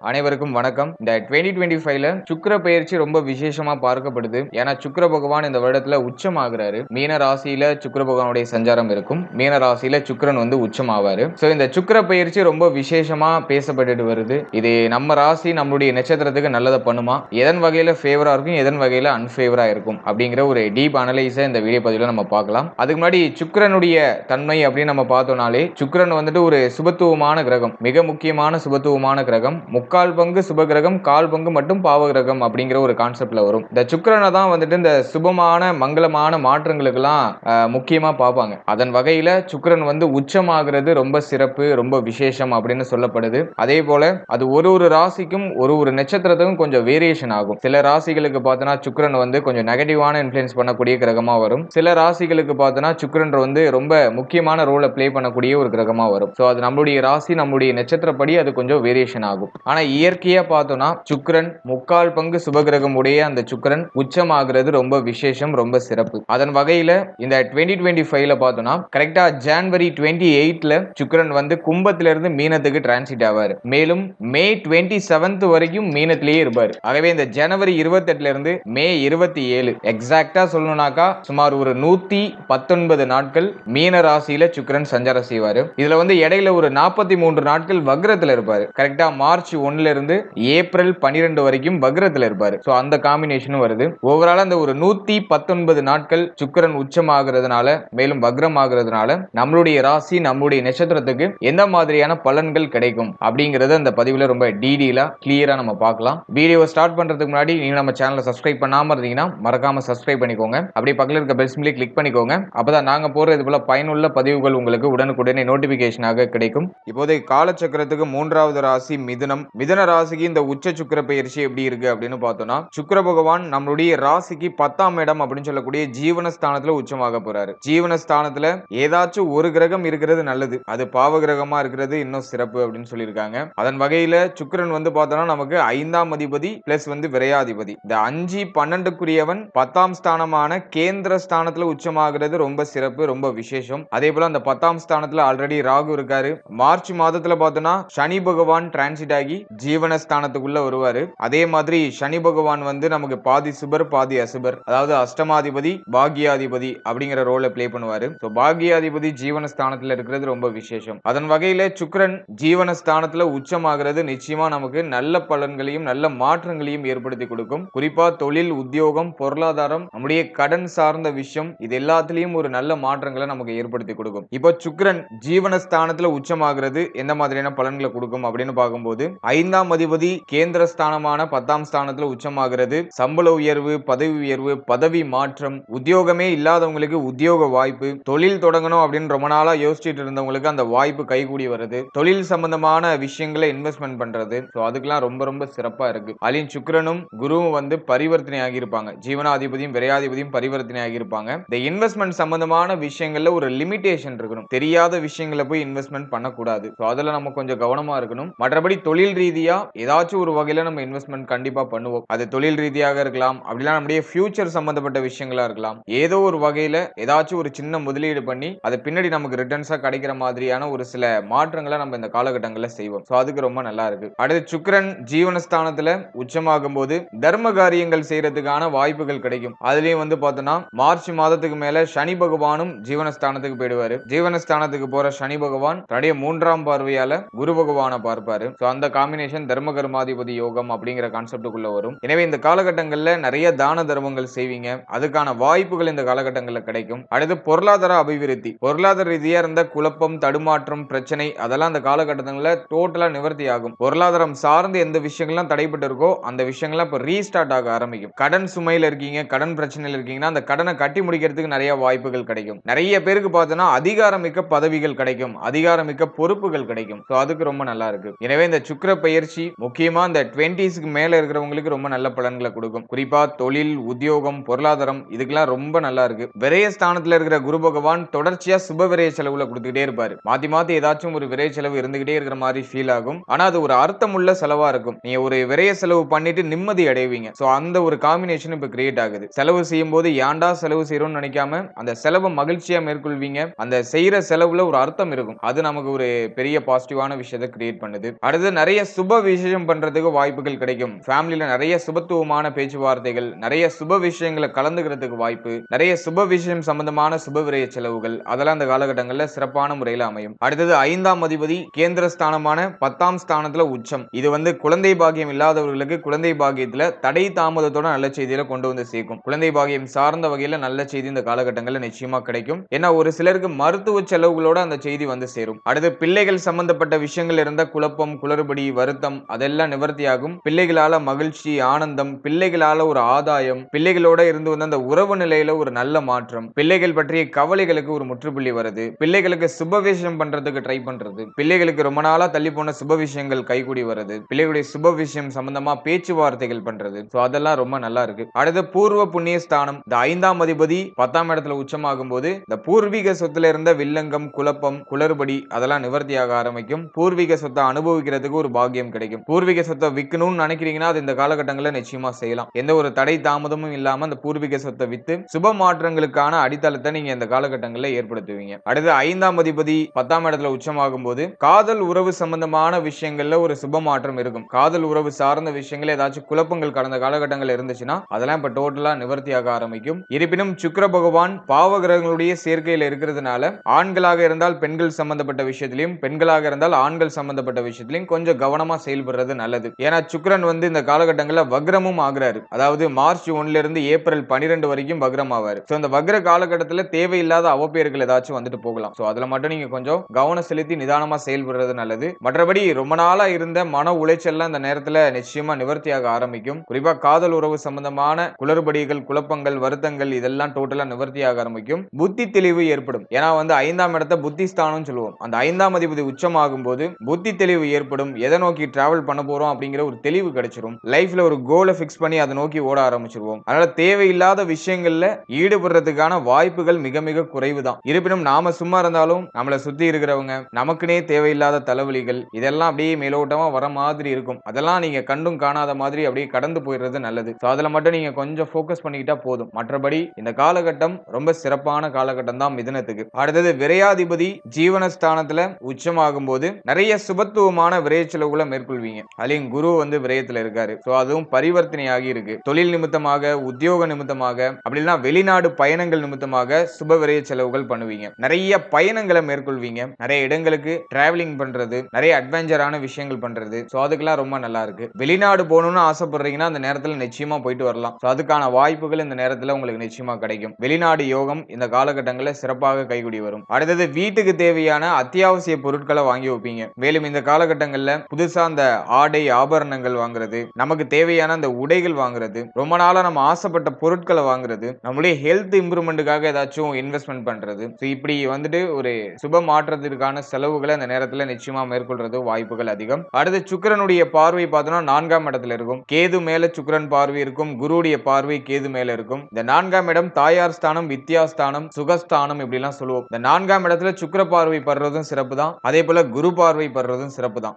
அனைவருக்கும் வணக்கம். இந்த டுவெண்ட்டி டுவெண்ட்டி ஃபைவ்ல சுக்கிர பயிற்சி ரொம்ப விசேஷமா பார்க்கப்படுது. ஏன்னா சுக்கிர பகவான் இந்த வருடத்துல உச்சம் ஆகுறாரு மீன ராசியில சுக்கர பகவானுடைய சஞ்சாரம் இருக்கும். மீன ராசியில சுக்கிரன் வந்து உச்சம் ஆவாரு ஸோ இந்த சுக்கிர பயிற்சி ரொம்ப விசேஷமா பேசப்பட்டுட்டு வருது. இது நம்ம ராசி நம்மளுடைய நட்சத்திரத்துக்கு நல்லதை பண்ணுமா? எதன் வகையில ஃபேவரா இருக்கும்? எதன் வகையில அன்ஃபேவரா இருக்கும்? அப்படிங்கிற ஒரு டீப் அனலைஸை இந்த வீடியோ பதிவில் நம்ம பார்க்கலாம். அதுக்கு முன்னாடி சுக்கிரனுடைய தன்மை அப்படின்னு நம்ம பார்த்தோம்னாலே சுக்கிரன் வந்துட்டு ஒரு சுபத்துவமான கிரகம். மிக முக்கியமான சுபத்துவமான கிரகம். முக்கால் பங்கு சுப கிரகம் கால் பங்கு மட்டும் பாவகிரகம் அப்படிங்கிற ஒரு கான்செப்ட்ல வரும். இந்த சுக்கரனை தான் வந்துட்டு இந்த சுபமான மங்களமான மாற்றங்களுக்கெல்லாம் முக்கியமா பார்ப்பாங்க. அதன் வகையில சுக்கரன் வந்து உச்சமாகிறது ரொம்ப சிறப்பு ரொம்ப விசேஷம் அப்படின்னு சொல்லப்படுது. அதே போல அது ஒரு ஒரு ராசிக்கும் ஒரு ஒரு நட்சத்திரத்துக்கும் கொஞ்சம் வேரியேஷன் ஆகும். சில ராசிகளுக்கு பார்த்தோன்னா சுக்கரன் வந்து கொஞ்சம் நெகட்டிவான இன்ஃபுளுன்ஸ் பண்ணக்கூடிய கிரகமாக வரும். சில ராசிகளுக்கு பார்த்தோன்னா சுக்கரன் வந்து ரொம்ப முக்கியமான ரோலை ப்ளே பண்ணக்கூடிய ஒரு கிரகமாக வரும். ஸோ அது நம்மளுடைய ராசி நம்மளுடைய நட்சத்திரப்படி அது கொஞ்சம் வேரியேஷன் ஆகும். ஆனால் ஆனா இயற்கையா பார்த்தோம்னா சுக்கரன் முக்கால் பங்கு சுபகிரகம் உடைய அந்த சுக்கிரன் உச்சமாகிறது ரொம்ப விசேஷம் ரொம்ப சிறப்பு. அதன் வகையில இந்த டுவெண்ட்டி டுவெண்ட்டி ஃபைவ்ல பார்த்தோம்னா கரெக்டா ஜான்வரி டுவெண்ட்டி எயிட்ல சுக்கரன் வந்து கும்பத்துல இருந்து மீனத்துக்கு டிரான்சிட் ஆவார். மேலும் மே டுவெண்ட்டி செவன்த் வரைக்கும் மீனத்திலேயே இருப்பார். ஆகவே இந்த ஜனவரி இருபத்தெட்டுல இருந்து மே இருபத்தி ஏழு எக்ஸாக்டா சொல்லணும்னாக்கா சுமார் ஒரு நூத்தி பத்தொன்பது நாட்கள் மீன ராசியில சுக்கரன் சஞ்சாரம் செய்வாரு. இதுல வந்து இடையில ஒரு நாற்பத்தி மூன்று நாட்கள் வக்ரத்துல இருப்பார். கரெக்டா மார்ச் ஒன்னுல இருந்து ஏப்ரல் பன்னிரெண்டு வரைக்கும் வக்ரத்துல இருப்பாரு. சோ அந்த காம்பினேஷனும் வருது. ஓவரால் அந்த ஒரு நூத்தி பத்தொன்பது நாட்கள் சுக்கிரன் உச்சமாகிறதுனால மேலும் வக்ரம் ஆகிறதுனால நம்மளுடைய ராசி நம்மளுடைய நட்சத்திரத்துக்கு எந்த மாதிரியான பலன்கள் கிடைக்கும் அப்படிங்கறத அந்த பதிவுல ரொம்ப டீடெயிலா கிளியரா நம்ம பார்க்கலாம். வீடியோ ஸ்டார்ட் பண்றதுக்கு முன்னாடி நீங்க நம்ம சேனலை சப்ஸ்கிரைப் பண்ணாம இருந்தீங்கன்னா மறக்காம சப்ஸ்கிரைப் பண்ணிக்கோங்க. அப்படியே பக்கத்தில் இருக்க பெல் சிம்லி கிளிக் பண்ணிக்கோங்க. அப்பதான் நாங்க போற இது போல பயனுள்ள பதிவுகள் உங்களுக்கு உடனுக்குடனே நோட்டிபிகேஷனாக கிடைக்கும். இப்போதைய காலச்சக்கரத்துக்கு மூன்றாவது ராசி மிதுனம். மிதன ராசிக்கு இந்த உச்ச சுக்கிர பயிற்சி எப்படி இருக்கு அப்படின்னு பார்த்தோம்னா சுக்கிர பகவான் நம்மளுடைய ராசிக்கு பத்தாம் இடம் அப்படின்னு சொல்லக்கூடிய ஜீவனஸ்தானத்துல உச்சமாக போறாரு. ஜீவனஸ்தானத்துல ஏதாச்சும் ஒரு கிரகம் இருக்கிறது நல்லது. அது பாவ கிரகமா இருக்கிறது இன்னும் சிறப்பு அப்படின்னு சொல்லியிருக்காங்க. அதன் வகையில சுக்கரன் வந்து பார்த்தோம்னா நமக்கு ஐந்தாம் அதிபதி பிளஸ் வந்து விரையாதிபதி. இந்த அஞ்சு பன்னெண்டுக்குரியவன் பத்தாம் ஸ்தானமான கேந்திர ஸ்தானத்துல உச்சமாகிறது ரொம்ப சிறப்பு ரொம்ப விசேஷம். அதே போல அந்த பத்தாம் ஸ்தானத்துல ஆல்ரெடி ராகு இருக்காரு. மார்ச் மாதத்துல பார்த்தோம்னா சனி பகவான் டிரான்சிட் ஆகி ஜீவனஸ்தானத்துக்குள்ள வருவாரு. அதே மாதிரி சனி பகவான் வந்து நமக்கு பாதி சுபர் பாதி அசுபர். அதாவது அஷ்டமாதிபதி பாக்யாதிபதி அப்படிங்கிற ரோலை பிளே பண்ணுவாரு. ஸோ பாகியாதிபதி ஜீவனஸ்தானத்துல இருக்கிறது ரொம்ப விசேஷம். அதன் வகையில சுக்கரன் ஜீவனஸ்தானத்துல உச்சமாகிறது நிச்சயமா நமக்கு நல்ல பலன்களையும் நல்ல மாற்றங்களையும் ஏற்படுத்தி கொடுக்கும். குறிப்பா தொழில் உத்தியோகம் பொருளாதாரம் நம்முடைய கடன் சார்ந்த விஷயம் இது எல்லாத்துலயும் ஒரு நல்ல மாற்றங்களை நமக்கு ஏற்படுத்தி கொடுக்கும். இப்போ சுக்கரன் ஜீவனஸ்தானத்துல உச்சமாகிறது எந்த மாதிரியான பலன்களை கொடுக்கும் அப்படின்னு பார்க்கும்போது ஐந்தாம் அதிபதி கேந்திர ஸ்தானமான பத்தாம் ஸ்தானத்துல உச்சமாகிறது. சம்பள உயர்வு பதவி உயர்வு பதவி மாற்றம் உத்தியோகமே இல்லாதவங்களுக்கு உத்தியோக வாய்ப்பு தொழில் தொடங்கணும் அப்படின்னு ரொம்ப நாளா யோசிச்சுட்டு இருந்தவங்களுக்கு அந்த வாய்ப்பு கைகூடி வருது. தொழில் சம்பந்தமான விஷயங்களை இன்வெஸ்ட்மெண்ட் பண்றது. ஸோ அதுக்கெல்லாம் ரொம்ப ரொம்ப சிறப்பா இருக்கு. அலின் சுக்ரனும் குருவும் வந்து பரிவர்த்தனை ஆகியிருப்பாங்க. ஜீவனாதிபதியும் விரையாதிபதியும் பரிவர்த்தனை ஆகியிருப்பாங்க. இந்த இன்வெஸ்ட்மெண்ட் சம்பந்தமான விஷயங்கள்ல ஒரு லிமிடேஷன் இருக்கணும். தெரியாத விஷயங்களை போய் இன்வெஸ்ட்மெண்ட் பண்ணக்கூடாது. ஸோ அதுல நம்ம கொஞ்சம் கவனமா இருக்கணும். மற்றபடி தொழில் ரீதியா ஏதாச்சும் ஒரு வகையில நம்ம இன்வெஸ்ட்மெண்ட் கண்டிப்பா பண்ணுவோம். அது தொழில் ரீதியாக இருக்கலாம். அப்படிலாம் நம்முடைய ஃபியூச்சர் சம்பந்தப்பட்ட விஷயங்களா இருக்கலாம். ஏதோ ஒரு வகையில ஏதாச்சும் ஒரு சின்ன முதலீடு பண்ணி அது பின்னாடி நமக்கு ரிட்டர்ன்ஸா கிடைக்கிற மாதிரியான ஒரு சில மாற்றங்களை நம்ம இந்த காலகட்டங்களில் செய்வோம். ஸோ அதுக்கு ரொம்ப நல்லா இருக்கு. அடுத்து சுக்கிரன் ஜீவனஸ்தானத்துல உச்சமாகும் போது தர்ம காரியங்கள் செய்யறதுக்கான வாய்ப்புகள் கிடைக்கும். அதுலயும் வந்து பார்த்தோம்னா மார்ச் மாதத்துக்கு மேல சனி பகவானும் ஜீவனஸ்தானத்துக்கு போயிடுவாரு. ஜீவனஸ்தானத்துக்கு போற சனி பகவான் தன்னுடைய மூன்றாம் பார்வையால குரு பகவானை பார்ப்பாரு. ஸோ அந்த காம்பினேஷன் தர்ம கர்மாதிபதி யோகம் அப்படிங்கிற கான்செப்டுக்குள்ள வரும். எனவே இந்த காலகட்டங்களில் நிறைய தான தர்மங்கள் செய்வீங்க. அதுக்கான வாய்ப்புகள் இந்த காலகட்டங்களில் கிடைக்கும். அடுத்து பொருளாதார அபிவிருத்தி. பொருளாதார ரீதியா இருந்த குழப்பம் தடுமாற்றம் பிரச்சனை அதெல்லாம் அந்த காலகட்டங்களில் டோட்டலா நிவர்த்தி ஆகும். பொருளாதாரம் சார்ந்து எந்த விஷயங்கள்லாம் தடைப்பட்டு இருக்கோ அந்த விஷயங்கள்லாம் இப்போ ரீஸ்டார்ட் ஆக ஆரம்பிக்கும். கடன் சுமையில் இருக்கீங்க கடன் பிரச்சனையில் இருக்கீங்கன்னா அந்த கடனை கட்டி முடிக்கிறதுக்கு நிறைய வாய்ப்புகள் கிடைக்கும். நிறைய பேருக்கு பார்த்தோன்னா அதிகாரமிக்க பதவிகள் கிடைக்கும். அதிகாரமிக்க பொறுப்புகள் கிடைக்கும். ஸோ அதுக்கு ரொம்ப நல்லா இருக்கு. எனவே இந்த சுக்கிர பயிற்சி முக்கியமா இந்த டுவெண்ட்டிஸ்க்கு மேல இருக்கிறவங்களுக்கு ரொம்ப நல்ல பலன்களை கொடுக்கும். குறிப்பா தொழில் உத்தியோகம் பொருளாதாரம் இதுக்கெல்லாம் ரொம்ப நல்லா இருக்கு. விரைய ஸ்தானத்துல இருக்கிற குரு பகவான் தொடர்ச்சியா சுப விரைய செலவுல கொடுத்துக்கிட்டே இருப்பாரு. மாத்தி மாத்தி ஏதாச்சும் ஒரு விரைய செலவு இருந்துகிட்டே இருக்கிற மாதிரி ஃபீல் ஆகும். ஆனா அது ஒரு அர்த்தமுள்ள செலவா இருக்கும். நீங்க ஒரு விரைய செலவு பண்ணிட்டு நிம்மதி அடைவீங்க. சோ அந்த ஒரு காம்பினேஷன் இப்ப கிரியேட் ஆகுது. செலவு செய்யும் போது ஏன்டா செலவு செய்யறோம்னு நினைக்காம அந்த செலவை மகிழ்ச்சியா மேற்கொள்வீங்க. அந்த செய்யற செலவுல ஒரு அர்த்தம் இருக்கும். அது நமக்கு ஒரு பெரிய பாசிட்டிவான விஷயத்தை கிரியேட் பண்ணுது. அடுத்து நிறைய சுப விசேஷம் பண்றதுக்கு வாய்ப்புகள் கிடைக்கும். ஃபேமிலியில் நிறைய சுபத்துவமான பேச்சுவார்த்தைகள் நிறைய சுப விஷயங்களை கலந்துக்கிறதுக்கு வாய்ப்பு நிறைய சுப விஷயம் சம்பந்தமான சுப விரய செலவுகள் அதெல்லாம் அந்த காலகட்டங்கள்ல சிறப்பான முறையில் அமையும். அடுத்தது ஐந்தாம் அதிபதி கேந்திர ஸ்தானமான பத்தாம் ஸ்தானத்தில் உச்சம். இது வந்து குழந்தை பாகியம் இல்லாதவர்களுக்கு குழந்தை பாகியத்தில் தடை தாமதத்தோட நல்ல செய்தியில கொண்டு வந்து சேர்க்கும். குழந்தை பாகியம் சார்ந்த வகையில் நல்ல செய்தி இந்த காலகட்டங்களில் நிச்சயமா கிடைக்கும். ஏன்னா ஒரு சிலருக்கு மருத்துவ செலவுகளோட அந்த செய்தி வந்து சேரும். அடுத்து பிள்ளைகள் சம்பந்தப்பட்ட விஷயங்கள் இருந்த குழப்பம் குளறுபடி வருத்தம் அதெல்லாம் நிவர்த்தியாகும். பிள்ளைகளால மகிழ்ச்சி ஆனந்தம் பிள்ளைகளால ஒரு ஆதாயம் பிள்ளைகளோட இருந்து வந்த அந்த உறவு நிலையில ஒரு நல்ல மாற்றம். பிள்ளைகள் பற்றிய கவலைகளுக்கு ஒரு முற்றுப்புள்ளி வருது. பிள்ளைகளுக்கு சுப விஷயம் பண்றதுக்கு ட்ரை பண்றது. பிள்ளைகளுக்கு ரொம்ப நாளா தள்ளி போன சுப விஷயங்கள் கைகூடி வருது. பிள்ளைகளுடைய சுப விஷயம் சம்பந்தமா பேச்சுவார்த்தைகள் பண்றது. ஸோ அதெல்லாம் ரொம்ப நல்லா இருக்கு. அடுத்து பூர்வ புண்ணிய ஸ்தானம். இந்த ஐந்தாம் அதிபதி பத்தாம் இடத்துல உச்சமாகும் போது இந்த பூர்வீக சொத்துல இருந்த வில்லங்கம் குழப்பம் குளறுபடி அதெல்லாம் நிவர்த்தியாக ஆரம்பிக்கும். பூர்வீக சொத்தை அனுபவிக்கிறதுக்கு ஒரு பாக்கியம் கிடைக்கும். பூர்வீக சொத்தை விற்கணும்னு நினைக்கிறீங்கன்னா அது இந்த காலகட்டங்களில் நிச்சயமா செய்யலாம். எந்த ஒரு தடை தாமதமும் இல்லாம அந்த பூர்வீக சொத்தை வித்து சுப மாற்றங்களுக்கான அடித்தளத்தை நீங்க இந்த காலகட்டங்களில் ஏற்படுத்துவீங்க. அடுத்து ஐந்தாம் அதிபதி பத்தாம் இடத்துல உச்சமாகும் போது காதல் உறவு சம்பந்தமான விஷயங்கள்ல ஒரு சுப மாற்றம் இருக்கும். காதல் உறவு சார்ந்த விஷயங்கள் ஏதாச்சும் குழப்பங்கள் கடந்த காலகட்டங்கள் இருந்துச்சுன்னா அதெல்லாம் இப்ப டோட்டலா நிவர்த்தியாக ஆரம்பிக்கும். இருப்பினும் சுக்கர பகவான் பாவ கிரகங்களுடைய சேர்க்கையில இருக்கிறதுனால ஆண்களாக இருந்தால் பெண்கள் சம்பந்தப்பட்ட விஷயத்திலையும் பெண்களாக இருந்தால் ஆண்கள் சம்பந்தப்பட்ட விஷயத்திலையும் கொஞ்சம் கவனம் செயல்படுறது நல்லது. ஏன்னா சுக்கிரன் வந்து இந்த காலகட்டங்களில் வக்ரமும் ஆகுறாரு. அதாவது மார்ச் ஒன்ல இருந்து ஏப்ரல் பனிரெண்டு வரைக்கும் வக்ரம் ஆவாரு ஸோ அந்த வக்ர காலகட்டத்தில் தேவையில்லாத அவப்பெயர்கள் ஏதாச்சும் வந்துட்டு போகலாம். ஸோ அதுல மட்டும் நீங்க கொஞ்சம் கவனம் செலுத்தி நிதானமா செயல்படுறது நல்லது. மற்றபடி ரொம்ப நாளா இருந்த மன உளைச்சல்லாம் அந்த நேரத்துல நிச்சயமா நிவர்த்தியாக ஆரம்பிக்கும். குறிப்பா காதல் உறவு சம்பந்தமான குளறுபடிகள் குழப்பங்கள் வருத்தங்கள் இதெல்லாம் டோட்டலா நிவர்த்தியாக ஆரம்பிக்கும். புத்தி தெளிவு ஏற்படும். ஏன்னா வந்து ஐந்தாம் இடத்த புத்தி ஸ்தானம் சொல்லுவோம். அந்த ஐந்தாம் அதிபதி உச்சமாகும் போது புத்தி தெளிவு ஏற்படும். எதை நோக்கி டிராவல் பண்ண போறோம் அப்படிங்கிற ஒரு தெளிவு கிடைச்சிரும். லைஃப்ல ஒரு கோலை ஃபிக்ஸ் பண்ணி அதை நோக்கி ஓட ஆரம்பிச்சிருவோம். அதனால தேவையில்லாத விஷயங்கள்ல ஈடுபடுறதுக்கான வாய்ப்புகள் மிக மிக குறைவு தான் இருப்பினும் நாம சும்மா இருந்தாலும் நம்மளை சுத்தி இருக்கிறவங்க நமக்குனே தேவையில்லாத தலைவலிகள் இதெல்லாம் அப்படியே மேலோட்டமா வர மாதிரி இருக்கும். அதெல்லாம் நீங்க கண்டும் காணாத மாதிரி அப்படியே கடந்து போயிடுறது நல்லது. ஸோ அதுல மட்டும் நீங்க கொஞ்சம் ஃபோக்கஸ் பண்ணிக்கிட்டா போதும். மற்றபடி இந்த காலகட்டம் ரொம்ப சிறப்பான காலகட்டம் தான் மிதனத்துக்கு. அடுத்தது விரையாதிபதி ஜீவனஸ்தானத்துல உச்சமாகும் போது நிறைய சுபத்துவமான விரைய போல மேற்கொள்வீங்க. அதுலயும் குரு வந்து விரயத்துல இருக்காரு. ஸோ அதுவும் பரிவர்த்தனையாகி இருக்கு. தொழில் நிமித்தமாக உத்தியோக நிமித்தமாக அப்படின்னா வெளிநாடு பயணங்கள் நிமித்தமாக சுப விரய செலவுகள் பண்ணுவீங்க. நிறைய பயணங்களை மேற்கொள்வீங்க. நிறைய இடங்களுக்கு டிராவலிங் பண்றது நிறைய அட்வென்ச்சரான விஷயங்கள் பண்றது. ஸோ அதுக்கெல்லாம் ரொம்ப நல்லா இருக்கு. வெளிநாடு போகணும்னு ஆசைப்படுறீங்கன்னா அந்த நேரத்தில் நிச்சயமா போயிட்டு வரலாம். ஸோ அதுக்கான வாய்ப்புகள் இந்த நேரத்தில் உங்களுக்கு நிச்சயமா கிடைக்கும். வெளிநாடு யோகம் இந்த காலகட்டங்களில் சிறப்பாக கைகூடி வரும். அடுத்தது வீட்டுக்கு தேவையான அத்தியாவசிய பொருட்களை வாங்கி வைப்பீங்க. மேலும் இந்த காலகட்டங்களில் புது புதுசாக அந்த ஆடை ஆபரணங்கள் வாங்குறது நமக்கு தேவையான அந்த உடைகள் வாங்குறது ரொம்ப நாளா நம்ம ஆசைப்பட்ட பொருட்களை வாங்குறது நம்மளுடைய ஹெல்த் இம்ப்ரூவ்மெண்ட்டுக்காக ஏதாச்சும் இன்வெஸ்ட்மெண்ட் பண்றது. ஸோ இப்படி வந்துட்டு ஒரு சுப மாற்றத்திற்கான செலவுகளை அந்த நேரத்தில் நிச்சயமா மேற்கொள்றது வாய்ப்புகள் அதிகம். அடுத்து சுக்கிரனுடைய பார்வை பார்த்தோம்னா நான்காம் இடத்துல இருக்கும். கேது மேல சுக்கரன் பார்வை இருக்கும். குருடைய பார்வை கேது மேல இருக்கும். இந்த நான்காம் இடம் தாயார் ஸ்தானம் வித்யாஸ்தானம் சுகஸ்தானம் இப்படி எல்லாம் சொல்லுவோம். இந்த நான்காம் இடத்துல சுக்கர பார்வை படுறதும் சிறப்பு தான் அதே போல குரு பார்வை படுறதும் சிறப்பு தான்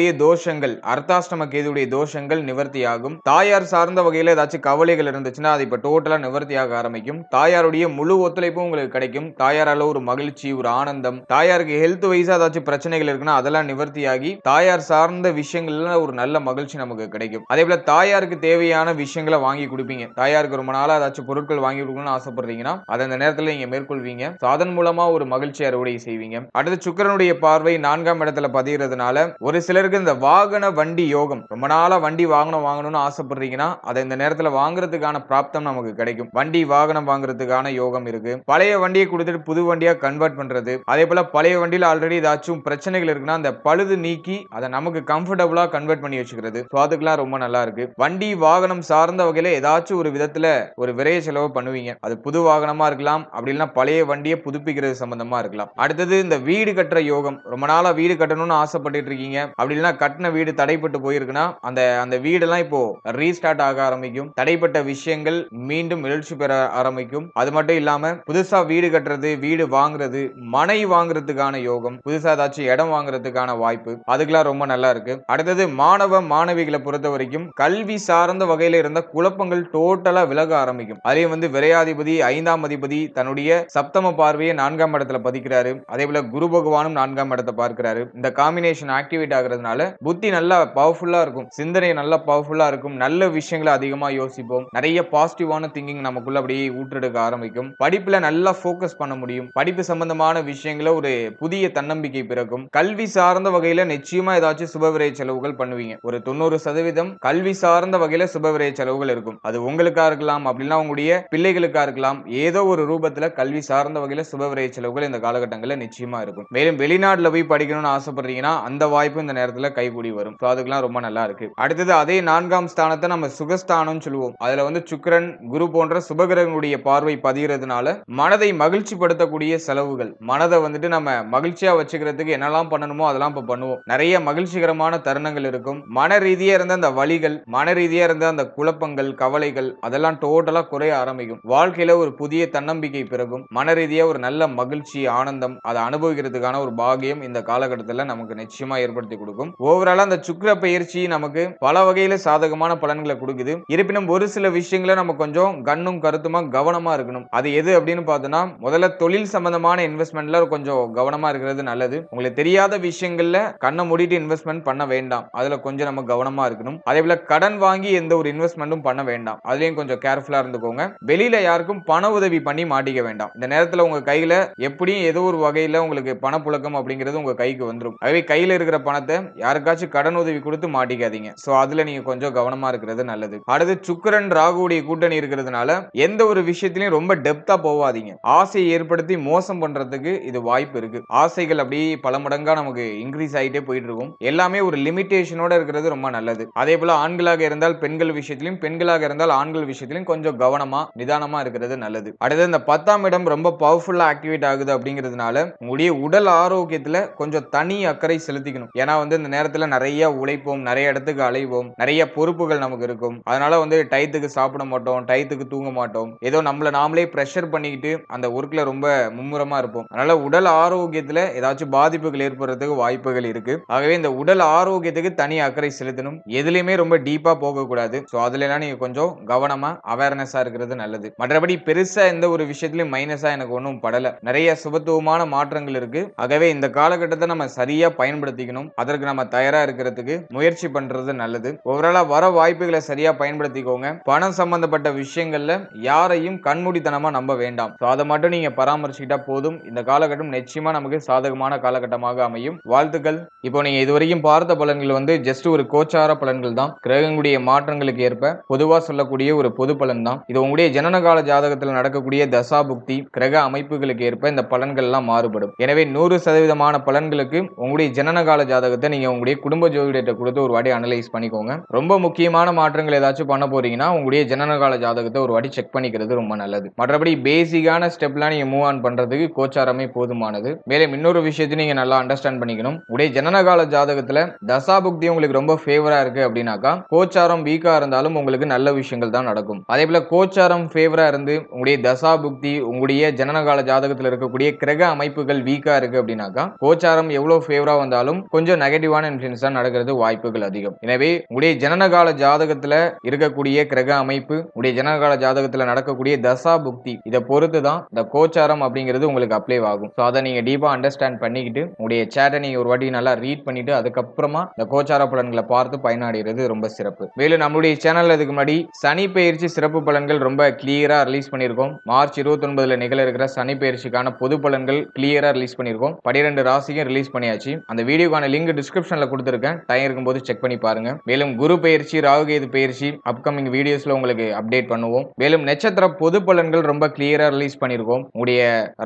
கேதுவுடைய தோஷங்கள் அர்த்தாஷ்டம கேதுவுடைய தோஷங்கள் நிவர்த்தியாகும். தாயார் சார்ந்த வகையில் ஏதாச்சும் கவலைகள் இருந்துச்சுன்னா அது இப்ப டோட்டலா நிவர்த்தியாக ஆரம்பிக்கும். தாயாருடைய முழு ஒத்துழைப்பும் உங்களுக்கு கிடைக்கும். தாயாரால ஒரு மகிழ்ச்சி ஒரு ஆனந்தம் தாயாருக்கு ஹெல்த் வைஸா ஏதாச்சும் பிரச்சனைகள் இருக்குன்னா அதெல்லாம் நிவர்த்தியாகி தாயார் சார்ந்த விஷயங்கள்ல ஒரு நல்ல மகிழ்ச்சி நமக்கு கிடைக்கும். அதே போல தாயாருக்கு தேவையான விஷயங்களை வாங்கி கொடுப்பீங்க. தாயாருக்கு ரொம்ப நாளா ஏதாச்சும் பொருட்கள் வாங்கி கொடுக்கணும்னு ஆசைப்படுறீங்கன்னா அதை அந்த நேரத்தில் நீங்க மேற்கொள்வீங்க. So, அதன் மூலமா ஒரு மகிழ்ச்சி அறுவடை செய்வீங்க. அடுத்து சுக்கரனுடைய பார்வை நான்காம் இடத்துல பதிகிறதுனால ஒரு சிலருக்கு இந்த வாகன வண்டி யோகம் ரொம்ப நாளா வண்டி வாகனம் வாங்கணும்னு ஆசைப்படுறீங்கன்னா அதை இந்த நேரத்துல வாங்குறதுக்கான பிராப்தம் நமக்கு கிடைக்கும். வண்டி வாகனம் வாங்குறதுக்கான யோகம் இருக்கு. பழைய வண்டியை கொடுத்துட்டு புது வண்டியா கன்வெர்ட் பண்றது. அதே போல பழைய வண்டியில ஆல்ரெடி ஏதாச்சும் பிரச்சனைகள் இருக்குன்னா அந்த பழுது நீக்கி அதை நமக்கு கம்ஃபர்டபுளா கன்வெர்ட் பண்ணி வச்சுக்கிறது. ஸோ அதுக்கெல்லாம் ரொம்ப நல்லா இருக்கு. வண்டி வாகனம் சார்ந்த வகையில ஏதாச்சும் ஒரு விதத்துல ஒரு விரைய செலவு பண்ணுவீங்க. அது புது வாகனமா இருக்கலாம். அப்படி இல்லைன்னா பழைய வண்டியை புதுப்பிக்கிறது சம்பந்தமா இருக்கலாம். அடுத்தது இந்த வீடு கட்டுற யோகம். ரொம்ப நாளா வீடு கட்டணும்னு ஆசைப்பட்டுட்டு இருக்கீங்க. அப்படி இல்லைன்னா கட்டின வீடு தடைப்பட்டு போயிருக்குன்னா அந்த அந்த வீடெல்லாம் இப்போ ரீஸ்டார்ட் ஆக ஆரம்பிக்கும். தடைப்பட்ட விஷயங்கள் மீண்டும் எழுச்சி பெற ஆரம்பிக்கும். அது மட்டும் இல்லாம புதுசா வீடு கட்டுறது வீடு வாங்குறது மனை வாங்குறதுக்கான யோகம் புதுசா ஏதாச்சும் இடம் வாங்குறதுக்கான வாய்ப்பு அதுக்கெல்லாம் ரொம்ப நல்லா இருக்கு. அடுத்தது மாணவ மாணவிகளை பொறுத்த வரைக்கும் கல்வி சார்ந்த வகையில இருந்த குழப்பங்கள் டோட்டலா விலக ஆரம்பிக்கும். அதுலயும் வந்து விரையாதிபதி ஐந்தாம் அதிபதி தன்னுடைய சப்தம பார்வையை நான்காம் இடத்துல பதிக்கிறாரு. அதே போல குரு பகவானும் நான்காம் இடத்தை பார்க்கிறாரு. இந்த காம்பினேஷன் ஆக்டிவேட் ஆகுறதுனால இருக்கிறதுனால புத்தி நல்லா பவர்ஃபுல்லா இருக்கும். சிந்தனை நல்லா பவர்ஃபுல்லா இருக்கும். நல்ல விஷயங்களை அதிகமா யோசிப்போம். நிறைய பாசிட்டிவான திங்கிங் நமக்குள்ள அப்படியே ஊற்றெடுக்க ஆரம்பிக்கும். படிப்புல நல்லா ஃபோக்கஸ் பண்ண முடியும். படிப்பு சம்பந்தமான விஷயங்கள ஒரு புதிய தன்னம்பிக்கை பிறக்கும். கல்வி சார்ந்த வகையில நிச்சயமா ஏதாச்சும் சுபவிரய செலவுகள் பண்ணுவீங்க. ஒரு தொண்ணூறு சதவீதம் கல்வி சார்ந்த வகையில சுபவிரய செலவுகள் இருக்கும். அது உங்களுக்கா இருக்கலாம் அப்படின்னா உங்களுடைய பிள்ளைகளுக்கா இருக்கலாம். ஏதோ ஒரு ரூபத்துல கல்வி சார்ந்த வகையில சுபவிரய செலவுகள் இந்த காலகட்டங்களில் நிச்சயமா இருக்கும். மேலும் வெளிநாட்டுல போய் படிக்கணும்னு ஆசைப்படுறீங்கன்னா அந்த வாய்ப்பு இந்த நேரத்தில் கைகூடி வரும். ஸோ அதுக்கெல்லாம் ரொம்ப நல்லா இருக்கு. அடுத்தது அதே நான்காம் ஸ்தானத்தை நம்ம சுகஸ்தானம் சொல்லுவோம். அதுல வந்து சுக்கரன் குரு போன்ற சுபகிரகங்களுடைய பார்வை பதிகிறதுனால மனதை மகிழ்ச்சிப்படுத்தக்கூடிய செலவுகள். மனதை வந்துட்டு நம்ம மகிழ்ச்சியா வச்சுக்கிறதுக்கு என்னெல்லாம் பண்ணணுமோ அதெல்லாம் இப்போ பண்ணுவோம். நிறைய மகிழ்ச்சிகரமான தருணங்கள் இருக்கும். மன ரீதியா இருந்த அந்த வழிகள் மன ரீதியா இருந்த அந்த குழப்பங்கள் கவலைகள் அதெல்லாம் டோட்டலா குறைய ஆரம்பிக்கும். வாழ்க்கையில ஒரு புதிய தன்னம்பிக்கை பிறகும் மன ரீதியா ஒரு நல்ல மகிழ்ச்சி ஆனந்தம் அதை அனுபவிக்கிறதுக்கான ஒரு பாகியம் இந்த காலகட்டத்தில் நமக்கு நிச்சயமா ஏற்படுத்தி கொடுக்கும். ஓவராலா அந்த சுக்கிர பயிற்சி நமக்கு பல வகையில சாதகமான பலன்களை கொடுக்குது. இருப்பினும் ஒரு சில விஷயங்களை நம்ம கொஞ்சம் கண்ணும் கருத்துமா கவனமா இருக்கணும். அது எது அப்படின்னு பார்த்தோம்னா முதல்ல தொழில் சம்பந்தமான இன்வெஸ்ட்மெண்ட்ல கொஞ்சம் கவனமா இருக்கிறது நல்லது. உங்களுக்கு தெரியாத விஷயங்கள்ல கண்ணை மூடிட்டு இன்வெஸ்ட்மெண்ட் பண்ண வேண்டாம். அதுல கொஞ்சம் நம்ம கவனமா இருக்கணும். அதே போல கடன் வாங்கி எந்த ஒரு இன்வெஸ்ட்மெண்ட்டும் பண்ண வேண்டாம். அதுலயும் கொஞ்சம் கேர்ஃபுல்லா இருந்துக்கோங்க. வெளியில யாருக்கும் பண உதவி பண்ணி மாட்டிக்க வேண்டாம். இந்த நேரத்துல உங்க கையில எப்படியும் ஏதோ ஒரு வகையில உங்களுக்கு பணப்புழக்கம் அப்படிங்கிறது உங்க கைக்கு வந்துடும் அதுவே கையில இருக்கிற பணத்தை யாருக்காச்சும் கடன் உதவி கொடுத்து மாட்டிக்காதீங்க. ஸோ அதுல நீங்க கொஞ்சம் கவனமா இருக்கிறது நல்லது. அடுத்து சுக்கரன் ராகுடைய கூட்டணி இருக்கிறதுனால எந்த ஒரு விஷயத்திலையும் ரொம்ப டெப்தா போவாதீங்க. ஆசையை ஏற்படுத்தி மோசம் பண்றதுக்கு இது வாய்ப்பு இருக்கு. ஆசைகள் அப்படியே பல மடங்கா நமக்கு இன்க்ரீஸ் ஆகிட்டே போயிட்டு இருக்கும் எல்லாமே ஒரு லிமிட்டேஷனோட இருக்கிறது ரொம்ப நல்லது. அதே போல ஆண்களாக இருந்தால் பெண்கள் விஷயத்திலும் பெண்களாக இருந்தால் ஆண்கள் விஷயத்திலும் கொஞ்சம் கவனமா நிதானமா இருக்கிறது நல்லது. அடுத்து இந்த பத்தாம் இடம் ரொம்ப பவர்ஃபுல்லா ஆக்டிவேட் ஆகுது அப்படிங்கிறதுனால உங்களுடைய உடல் ஆரோக்கியத்துல கொஞ்சம் தனி அக்கறை செலுத்திக்கணும். ஏன்னா வந்து இந்த நேரத்துல நிறைய உழைப்போம் நிறைய இடத்துக்கு அலைவோம் நிறைய பொறுப்புகள் நமக்கு இருக்கும். அதனால வந்து டயத்துக்கு சாப்பிட மாட்டோம் டயத்துக்கு தூங்க மாட்டோம். ஏதோ நம்மளை நாமளே ப்ரெஷர் பண்ணிக்கிட்டு அந்த ஒர்க்ல ரொம்ப மும்முரமா இருப்போம். அதனால உடல் ஆரோக்கியத்துல ஏதாச்சும் பாதிப்புகள் ஏற்படுறதுக்கு வாய்ப்புகள் இருக்கு. ஆகவே இந்த உடல் ஆரோக்கியத்துக்கு தனி அக்கறை செலுத்தணும். எதுலையுமே ரொம்ப டீப்பா போக கூடாது ஸோ அதுல எல்லாம் நீங்க கொஞ்சம் கவனமா அவேர்னஸா இருக்கிறது நல்லது. மற்றபடி பெருசா எந்த ஒரு விஷயத்திலும் மைனஸா எனக்கு ஒன்றும் படல. நிறைய சுபத்துவமான மாற்றங்கள் இருக்கு. ஆகவே இந்த காலகட்டத்தை நம்ம சரியா பயன்படுத்திக்கணும். அதற்கு நம்ம தயாரா இருக்கிறதுக்கு முயற்சி பண்றது நல்லது. ஓவராலா வர வாய்ப்புகளை சரியா பயன்படுத்திக்கோங்க. பணம் சம்பந்தப்பட்ட விஷயங்கள்ல யாரையும் கண்மூடித்தனமா நம்ப வேண்டாம். ஸோ அதை மட்டும் நீங்க பராமரிச்சுக்கிட்டா போதும். இந்த காலகட்டம் நிச்சயமா நமக்கு சாதகமான காலகட்டமாக அமையும். வாழ்த்துக்கள். இப்போ நீங்க இதுவரைக்கும் பார்த்த பலன்கள் வந்து ஜஸ்ட் ஒரு கோச்சார பலன்கள் தான். கிரகங்களுடைய மாற்றங்களுக்கு ஏற்ப பொதுவா சொல்லக்கூடிய ஒரு பொது பலன் தான். இது உங்களுடைய ஜனனகால ஜாதகத்தில் நடக்கக்கூடிய தசா புக்தி கிரக அமைப்புகளுக்கு ஏற்ப இந்த பலன்கள் எல்லாம் மாறுபடும். எனவே நூறு சதவீதமான பலன்களுக்கு உங்களுடைய ஜனனகால ஜாதகத்தை நீங்க உங்களுடைய குடும்ப ஜோதிடத்தை கொடுத்து ஒரு வாட்டி அனலைஸ் பண்ணிக்கோங்க. ரொம்ப முக்கியமான மாற்றங்கள் ஏதாச்சும் பண்ண போறீங்கன்னா உங்களுடைய ஜனனகால ஜாதகத்தை ஒரு வாட்டி செக் பண்ணிக்கிறது ரொம்ப நல்லது. மற்றபடி பேசிக்கான ஸ்டெப்லாம் நீங்க மூவ் ஆன் பண்றதுக்கு கோச்சாரமே போதுமானது. மேலும் இன்னொரு விஷயத்தையும் நீங்க நல்லா அண்டர்ஸ்டாண்ட் பண்ணிக்கணும். உடைய ஜனனகால ஜாதகத்துல தசாபுக்தி உங்களுக்கு ரொம்ப ஃபேவரா இருக்கு அப்படின்னாக்கா கோச்சாரம் வீக்கா இருந்தாலும் உங்களுக்கு நல்ல விஷயங்கள் தான் நடக்கும். அதே போல கோச்சாரம் ஃபேவரா இருந்து உங்களுடைய தசாபுக்தி உங்களுடைய ஜனனகால ஜாதகத்தில் இருக்கக்கூடிய கிரக அமைப்புகள் வீக்கா இருக்கு அப்படின்னாக்கா கோச்சாரம் எவ்வளவு ஃபேவரா வந்தாலும் கொஞ்சம் நெகட்டிவ் நெகட்டிவான இன்ஃபுளுன்ஸ் தான் நடக்கிறது வாய்ப்புகள் அதிகம். எனவே உடைய ஜனனகால ஜாதகத்துல இருக்கக்கூடிய கிரக அமைப்பு உடைய ஜனனகால ஜாதகத்துல நடக்கக்கூடிய தசா புக்தி இதை பொறுத்து தான் இந்த கோச்சாரம் அப்படிங்கிறது உங்களுக்கு அப்ளை ஆகும். ஸோ அதை நீங்க டீப்பா அண்டர்ஸ்டாண்ட் பண்ணிக்கிட்டு உங்களுடைய சேட்டை நீங்க ஒரு வாட்டி நல்லா ரீட் பண்ணிட்டு அதுக்கப்புறமா இந்த கோச்சார பலன்களை பார்த்து பயனடைகிறது ரொம்ப சிறப்பு. மேலும் நம்மளுடைய சேனல் இதுக்கு முன்னாடி சனி பயிற்சி சிறப்பு பலன்கள் ரொம்ப கிளியரா ரிலீஸ் பண்ணியிருக்கோம். மார்ச் இருபத்தி ஒன்பதுல நிகழ இருக்கிற சனி பயிற்சிக்கான பொது பலன்கள் கிளியரா ரிலீஸ் பண்ணியிருக்கோம். பனிரெண்டு ராசிக்கும் ரிலீஸ் பண்ணியாச்சு. அந்த வீடியோக்கான லிங்க் டிஸ்கிரிப்ஷனில் கொடுத்துருக்கேன். டைம் இருக்கும்போது செக் பண்ணி பாருங்கள் மேலும் குரு பயிற்சி ராகுகேது பயிற்சி அப்கமிங் வீடியோஸில் உங்களுக்கு அப்டேட் பண்ணுவோம். மேலும் நட்சத்திர பொது பலன்கள் ரொம்ப கிளியராக ரிலீஸ் பண்ணியிருக்கோம் உங்களுடைய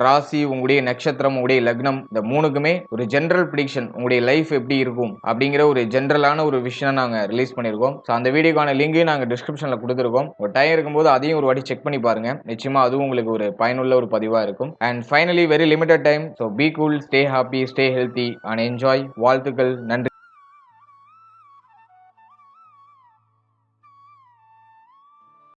ராசி உங்களுடைய நட்சத்திரம் உங்களுடைய லக்னம் இந்த மூணுக்குமே ஒரு ஜென்ரல் ப்ரிடிக்ஷன் உங்களுடைய லைஃப் எப்படி இருக்கும் அப்படிங்கிற ஒரு ஜென்ரலான ஒரு விஷயம் நாங்கள் ரிலீஸ் பண்ணியிருக்கோம் ஸோ அந்த வீடியோக்கான லிங்கையும் நாங்கள் டிஸ்கிரிப்ஷனில் கொடுத்துருக்கோம். ஒரு டைம் இருக்கும்போது அதையும் ஒரு வாட்டி செக் பண்ணி பாருங்க. நிச்சயமாக அதுவும் உங்களுக்கு ஒரு பயனுள்ள ஒரு பதிவாக இருக்கும். And finally very limited time so be cool stay happy stay healthy and enjoy வாழ்த்துக்கள். நன்றி